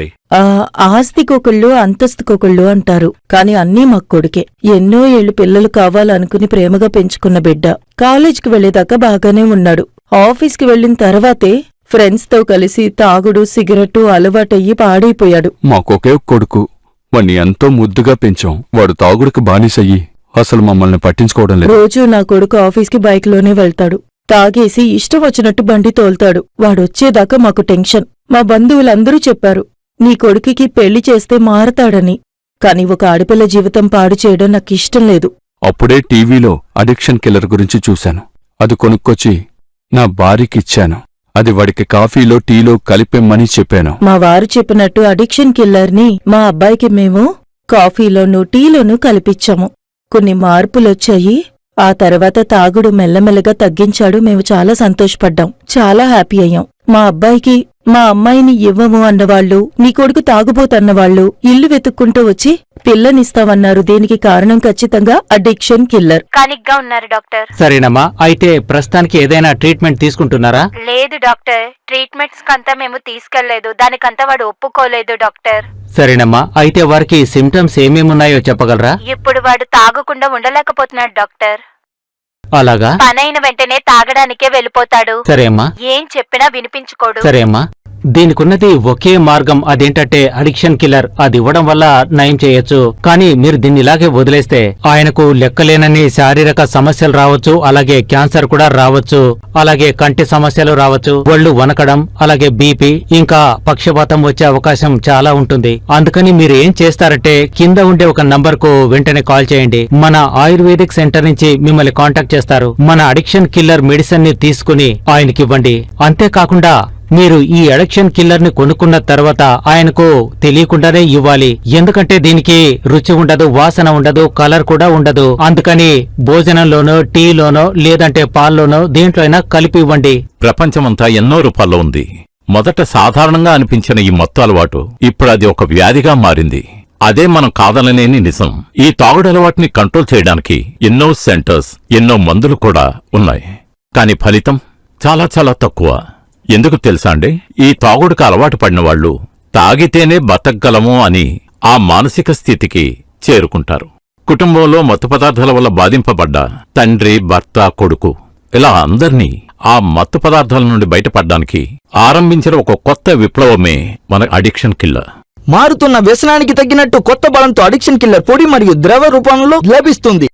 చెప్పండి ఆ ఆస్తికొకళ్ళు అంతస్తుకొకళ్ళు అంటారు. కాని అన్నీ మా కొడుకే. ఎన్నో ఏళ్ళు పిల్లలు కావాలనుకుని ప్రేమగా పెంచుకున్న బిడ్డ. కాలేజ్కి వెళ్ళేదాకా బాగానే ఉన్నాడు. ఆఫీస్కి వెళ్ళిన తర్వాతే ఫ్రెండ్స్తో కలిసి తాగుడు సిగరెట్టు అలవాటయ్యి పాడైపోయాడు. మాకొకే కొడుకు. వాణ్ణి ఎంతో ముద్దుగా పెంచాం. వాడు తాగుడుకు బానిసయ్యి. అసలు మమ్మల్ని పట్టించుకోవడం లేదు. రోజూ నా కొడుకు ఆఫీస్కి బైక్లోనే వెళ్తాడు. తాగేసి ఇష్టం వచ్చినట్టు బండి తోల్తాడు. వాడొచ్చేదాకా మాకు టెన్షన్. మా బంధువులందరూ చెప్పారు. నీ కొడుకుకి పెళ్ళి చేస్తే మారతాడని. కాని ఒక ఆడపిల్ల జీవితం పాడు చేయడం నాకిష్టం లేదు. అప్పుడే టీవీలో అడిక్షన్ కిల్లర్ గురించి చూశాను. అది కొనుక్కొచ్చి నా భార్యకిచ్చాను అది వాడికి కాఫీలో టీలో కలిపెమ్మని చెప్పాను. మా వారు చెప్పినట్టు అడిక్షన్ కిల్లర్ని మా అబ్బాయికి మేము కాఫీలోనూ టీలోనూ కలిపిచ్చాము. కొన్ని మార్పులొచ్చాయి. ఆ తర్వాత తాగుడు మెల్లమెల్లగా తగ్గించాడు. మేము చాలా సంతోషపడ్డాం. చాలా హ్యాపీ అయ్యాం. మా అబ్బాయికి మా అమ్మాయిని ఇవ్వము అన్నవాళ్ళు నీ కొడుకు తాగుబోతన్నవాళ్ళు ఇల్లు వెతుక్కుంటూ వచ్చి పిల్లనిస్తామన్నారు దీనికి కారణం ఖచ్చితంగా అడిక్షన్ కిల్లర్. కానిగ్గా ఉన్నారు డాక్టర్. సరేనమ్మా అయితే ప్రస్తుతానికి ఏదైనా ట్రీట్మెంట్ తీసుకుంటున్నారా? లేదు డాక్టర్. ట్రీట్మెంట్స్ కంతా మేము తీసుకెళ్ళేదు. దానికంతా వాడు ఒప్పుకోలేదు డాక్టర్. సరేనమ్మా అయితే వారికి సిమ్టమ్స్ ఏమేమున్నాయో చెప్పగలరా? ఇప్పుడు వాడు తాగకుండా ఉండలేకపోతున్నాడు డాక్టర్. అలాగా? పనైన వెంటనే తాగడానికే వెళ్ళిపోతాడు. సరే అమ్మా. ఏం చెప్పినా వినిపించుకోడు. సరే అమ్మా. దీనికున్నది ఒకే మార్గం అదేంటంటే అడిక్షన్ కిల్లర్. అది ఇవ్వడం వల్ల నయం చేయొచ్చు. కానీ మీరు దీన్ని ఇలాగే వదిలేస్తే ఆయనకు లెక్కలేనని శారీరక సమస్యలు రావచ్చు. అలాగే క్యాన్సర్ కూడా రావచ్చు. అలాగే కంటి సమస్యలు రావచ్చు. ఒళ్ళు వనకడం అలాగే బీపీ ఇంకా పక్షపాతం వచ్చే అవకాశం చాలా ఉంటుంది. అందుకని మీరు ఏం చేస్తారంటే కింద ఉండే ఒక నంబర్కు వెంటనే కాల్ చేయండి. మన ఆయుర్వేదిక్ సెంటర్ నుంచి మిమ్మల్ని కాంటాక్ట్ చేస్తారు. మన అడిక్షన్ కిల్లర్ మెడిసిన్ని తీసుకుని ఆయనకి ఇవ్వండి. అంతేకాకుండా మీరు ఈ ఎలక్షన్ కిల్లర్ని కొనుక్కున్న తర్వాత ఆయనకు తెలియకుండానే ఇవ్వాలి. ఎందుకంటే దీనికి రుచి ఉండదు వాసన ఉండదు కలర్ కూడా ఉండదు. అందుకని భోజనంలోనో టీలోనో లేదంటే పాల్లోనో దేంట్లో అయినా కలిపి ఇవ్వండి. ప్రపంచమంతా ఎన్నో రూపాల్లో ఉంది. మొదట సాధారణంగా అనిపించిన ఈ మత్తు అలవాటు ఇప్పుడు అది ఒక వ్యాధిగా మారింది. అదే మనం కాదనలేని నిజం. ఈ తాగుడు అలవాటుని కంట్రోల్ చేయడానికి ఎన్నో సెంటర్స్ ఎన్నో మందులు కూడా ఉన్నాయి. కాని ఫలితం చాలా చాలా తక్కువ. ఎందుకు తెలుసా అండి? ఈ తాగుడుకు అలవాటు పడిన వాళ్ళు తాగితేనే బతకగలము అని ఆ మానసిక స్థితికి చేరుకుంటారు. కుటుంబంలో మత్తు పదార్థాల వల్ల బాధింపబడ్డ తండ్రి భర్త కొడుకు ఇలా అందర్నీ ఆ మత్తు పదార్థాల నుండి బయటపడ్డానికి ఆరంభించిన ఒక కొత్త విప్లవమే మన అడిక్షన్ కిల్లర్. మారుతున్న వ్యసనానికి తగ్గినట్టు కొత్త బలంతో అడిక్షన్ కిల్లర్ పొడి మరియు ద్రవ రూపంలో లభిస్తుంది.